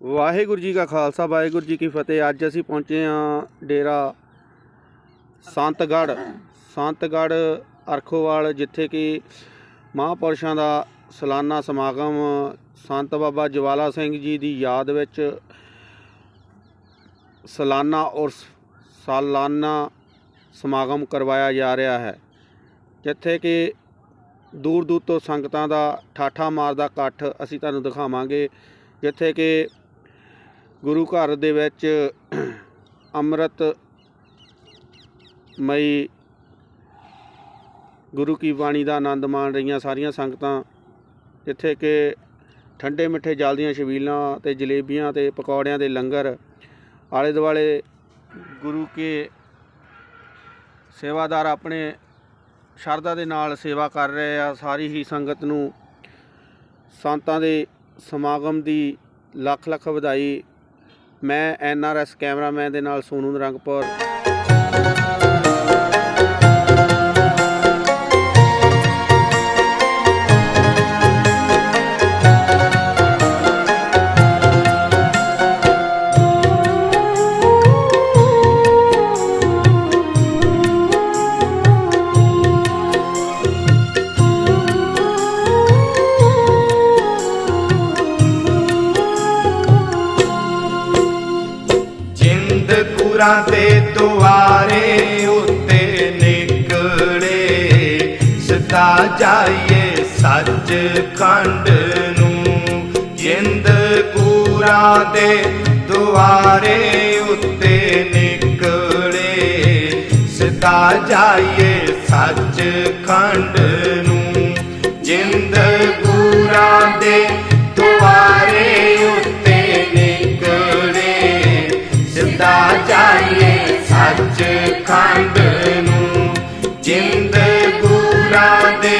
ਵਾਹਿਗੁਰੂ ਜੀ ਕਾ ਖਾਲਸਾ, ਵਾਹਿਗੁਰੂ ਜੀ ਕੀ ਫਤਿਹ। ਅੱਜ ਅਸੀਂ ਪਹੁੰਚੇ ਹਾਂ ਡੇਰਾ ਸੰਤਗੜ੍ਹ। ਸੰਤਗੜ੍ਹ ਅਰਖੋਵਾਲ, ਜਿੱਥੇ ਕਿ ਮਹਾਂਪੁਰਸ਼ਾਂ ਦਾ ਸਾਲਾਨਾ ਸਮਾਗਮ ਸੰਤ ਬਾਬਾ ਜਵਾਲਾ ਸਿੰਘ ਜੀ ਦੀ ਯਾਦ ਵਿੱਚ ਸਾਲਾਨਾ ਔਰ ਸਾਲਾਨਾ ਸਮਾਗਮ ਕਰਵਾਇਆ ਜਾ ਰਿਹਾ ਹੈ, ਜਿੱਥੇ ਕਿ ਦੂਰ ਦੂਰ ਤੋਂ ਸੰਗਤਾਂ ਦਾ ਠਾਠਾ ਮਾਰਦਾ ਇਕੱਠ ਅਸੀਂ ਤੁਹਾਨੂੰ ਦਿਖਾਵਾਂਗੇ, ਜਿੱਥੇ ਕਿ ਗੁਰੂ ਘਰ ਦੇ ਵਿੱਚ ਅੰਮ੍ਰਿਤ ਮਈ ਗੁਰੂ ਕੀ ਬਾਣੀ ਦਾ ਆਨੰਦ ਮਾਣ ਰਹੀਆਂ ਸਾਰੀਆਂ ਸੰਗਤਾਂ। ਜਿੱਥੇ ਕਿ ਠੰਡੇ ਮਿੱਠੇ ਜਲ ਦੀਆਂ ਛਬੀਲਾਂ ਤੇ ਜਲੇਬੀਆਂ ਤੇ ਪਕੌੜਿਆਂ ਦੇ ਲੰਗਰ ਆਲੇ ਦੁਆਲੇ ਗੁਰੂ ਕੇ ਸੇਵਾਦਾਰ ਆਪਣੇ ਸ਼ਰਧਾ ਦੇ ਨਾਲ ਸੇਵਾ ਕਰ ਰਹੇ ਆ। ਸਾਰੀ ਹੀ ਸੰਗਤ ਨੂੰ ਸੰਤਾਂ ਦੇ ਸਮਾਗਮ ਦੀ ਲੱਖ ਲੱਖ ਵਧਾਈ ਮੈਂ ਐਨ ਆਰ ਐਸ ਕੈਮਰਾਮੈਨ ਦੇ ਨਾਲ ਸੋਨੂ ਨਰੰਗਪੁਰ। ਜਿੰਦ ਕੁਰਾਂ ਤੇ ਦੁਆਰੇ ਉੱਤੇ ਨਿਕਲੇ। ਸਦਾ ਜਾਈਏ ਸੱਚ ਖੰਡ ਨੂੰ। ਜਿੰਦ ਕੁਰਾਂ ਦੇ ਦੁਆਰੇ ਉੱਤੇ ਨਿਕਲੇ। ਸਦਾ ਜਾਈਏ ਸੱਚ ਖੰਡ ਨੂੰ। ਜਿੰਦ ਕੁਰਾਂ ਦੇ ਜਿੰਦ ਗੁਰਾਂ ਦੇ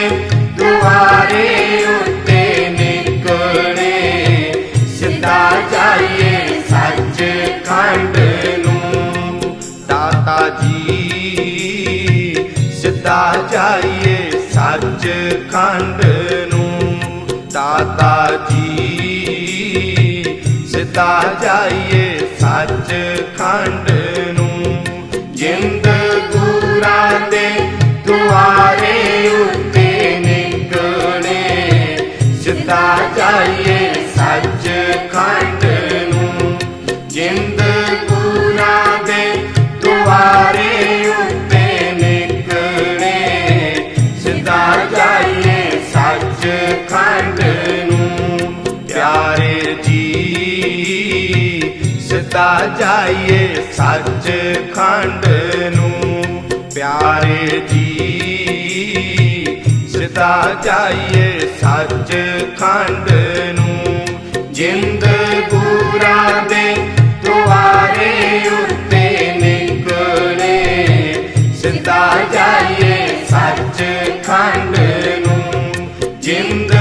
ਦੁਆਰੇ ਉੱਤੇ ਨਿਕਲੇ। ਸਿੱਧਾ ਜਾਈਏ ਸੱਚ ਖੰਡ ਨੂੰ। ਦਾਤਾ ਜੀ, ਸਿੱਧਾ ਜਾਈਏ ਸੱਚ ਖੰਡ ਨੂੰ। ਦਾਤਾ ਜੀ, ਸਿੱਧਾ ਜਾਈਏ ਸੱਚ ਖੰਡ ਨੂੰ। ਜਿੰਦ ਸਿੱਧਾ ਜਾਈਏ ਸੱਚ ਖੰਡ ਨੂੰ। ਜਿੰਦ ਪੂਰਾ ਦੇ ਦੁਆਰੇ ਉੱਤੇ ਨਿਕਲੇ। ਸਿੱਧਾ ਜਾਈਏ ਸੱਚ ਖੰਡ ਨੂੰ। ਪਿਆਰੇ ਜੀ, ਸਿੱਧਾ ਜਾਈਏ ਸੱਚ ਖੰਡ ਨੂੰ। ਪਿਆਰੇ ਜੀ ਸਿੱਧਾ ਜਾਈਏ ਸੱਚ ਖੰਡ ਨੂੰ। ਜਿੰਦ ਗੁਰਾਂ ਦੇ ਦੁਆਰੇ ਉੱਤੇ ਨਿਕਲੇ। ਸਿੱਧਾ ਜਾਈਏ ਸੱਚ ਖੰਡ ਨੂੰ। ਜਿੰਦ